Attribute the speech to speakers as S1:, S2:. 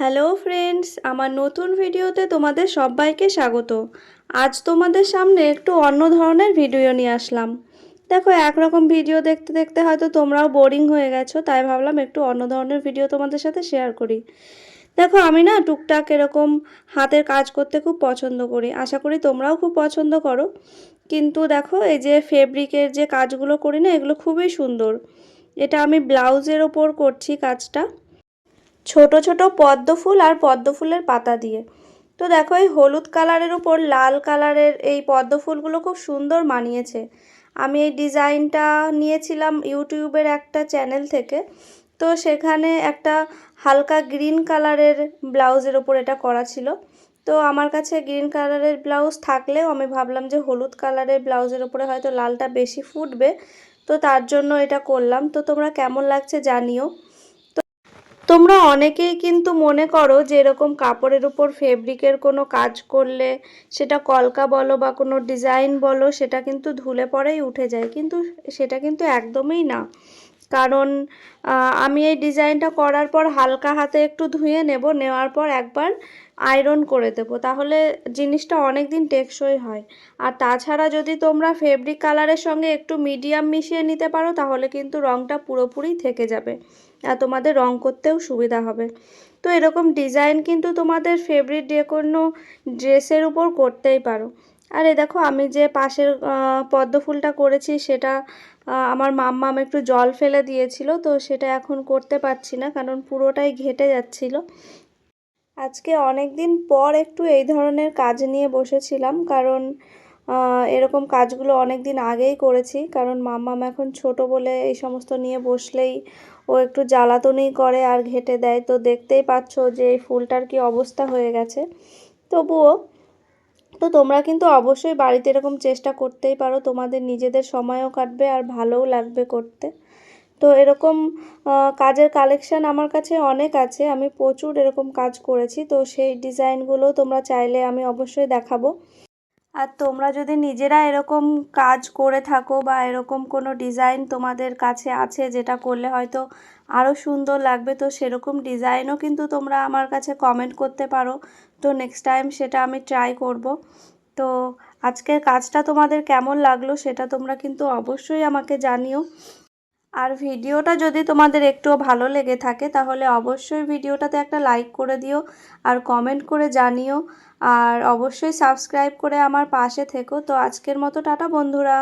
S1: Hello friends, আমার নতুন ভিডিওতে তোমাদের সবাইকে স্বাগত। আজ তোমাদের সামনে একটু অন্য ধরনের ভিডিও নিয়ে আসলাম। দেখো, একরকম ভিডিও দেখতে দেখতে হয়তো তোমরাও বোরিং হয়ে গেছো, তাই ভাবলাম একটু অন্য ধরনের ভিডিও তোমাদের সাথে শেয়ার করি। দেখো, আমি না টুকটাক এরকম হাতের কাজ করতে খুব পছন্দ করি, আশা করি তোমরাও খুব পছন্দ করো। কিন্তু দেখো, এই যে ফেব্রিকের যে কাজগুলো করি না, এগুলো খুবই সুন্দর। এটা আমি ব্লাউজের ওপর করছি কাজটা। ছোট ছোট পদ্ম ফুল আর পদ্ম ফুলের পাতা দিয়ে। তো দেখো, এই হলুদ কালারের উপর লাল কালারের এই পদ্ম ফুলগুলো খুব সুন্দর মানিয়েছে। আমি এই ডিজাইনটা নিয়েছিলাম ইউটিউবের একটা চ্যানেল থেকে। তো সেখানে একটা হালকা গ্রিন কালারের ব্লাউজের ওপর এটা করা ছিল। তো আমার কাছে গ্রিন কালারের ব্লাউজ থাকলেও আমি ভাবলাম যে হলুদ কালারের ব্লাউজের ওপরে হয়তো লালটা বেশি ফুটবে। তো তার জন্য এটা করলাম। তো তোমরা কেমন লাগছে জানিও। তোমরা অনেকেই কিন্তু মনে করো যে এরকম কাপড়ের উপর ফেব্রিকের কোনো কাজ করলে সেটা কলকা বলো বা কোনো ডিজাইন বলো, সেটা কিন্তু ধুলে পরেই উঠে যায়। কিন্তু সেটা কিন্তু একদমই না। কারণ আমি এই ডিজাইনটা করার পর হালকা হাতে একটু ধুয়ে নেব, নেওয়ার পর একবার আয়রন করে দেবো। তাহলে জিনিসটা অনেক দিন টেকসই হয়। আর তাছাড়া যদি তোমরা ফেব্রিক কালারের সঙ্গে একটু মিডিয়াম মিশিয়ে নিতে পারো, তাহলে কিন্তু রঙটা পুরোপুরি থেকে যাবে। আর তোমাদের রং করতেও সুবিধা হবে। তো এরকম ডিজাইন কিন্তু তোমাদের ফেব্রিক যে কোনো ড্রেসের উপর করতেই পারো। আর দেখো, আমি যে পাশের পদ্ম ফুলটা করেছি সেটা আমার মাম্মাম একটু জল ফেলে দিয়েছিল, তো সেটা এখন করতে পারছি না, কারণ পুরোটাই ঘেটে যাচ্ছিল। আজকে অনেক দিন পর একটু এই ধরনের কাজ নিয়ে বসেছিলাম, কারণ এরকম কাজগুলো অনেক দিন আগেই করেছি, কারণ মাম্মাম এখন ছোট বলে এই সমস্ত নিয়ে বসলেই ও একটু জ্বালাতনই করে আর ঘেটে দেয়। তো দেখতেই পাচ্ছ যে এই ফুলটার কি অবস্থা হয়ে গেছে। তবুও তো তোমরা কিন্তু অবশ্যই বাড়িতে এরকম চেষ্টা করতেই পারো। তোমাদের নিজেদের সময়ও কাটবে আর ভালোও লাগবে করতে। তো এরকম কাজের কালেকশান আমার কাছে অনেক আছে। আমি প্রচুর এরকম কাজ করেছি। তো সেই ডিজাইনগুলো তোমরা চাইলে আমি অবশ্যই দেখাবো। আর তোমরা যদি নিজেরা এরকম কাজ করে থাকো বা এরকম কোনো ডিজাইন তোমাদের কাছে আছে যেটা করলে হয়তো আরও সুন্দর লাগবে, তো সেরকম ডিজাইনও কিন্তু তোমরা আমার কাছে কমেন্ট করতে পারো। তো নেক্সট টাইম সেটা আমি ট্রাই করব। তো আজকের কাজটা তোমাদের কেমন লাগল সেটা তোমরা কিন্তু অবশ্যই আমাকে জানিও। আর ভিডিওটা যদি তোমাদের একটুও ভালো লেগে থাকে, তাহলে অবশ্যই ভিডিওটাতে একটা লাইক করে দিও আর কমেন্ট করে জানিও। আর অবশ্যই সাবস্ক্রাইব করে আমার পাশে থেকো। তো আজকের মতো টাটা বন্ধুরা।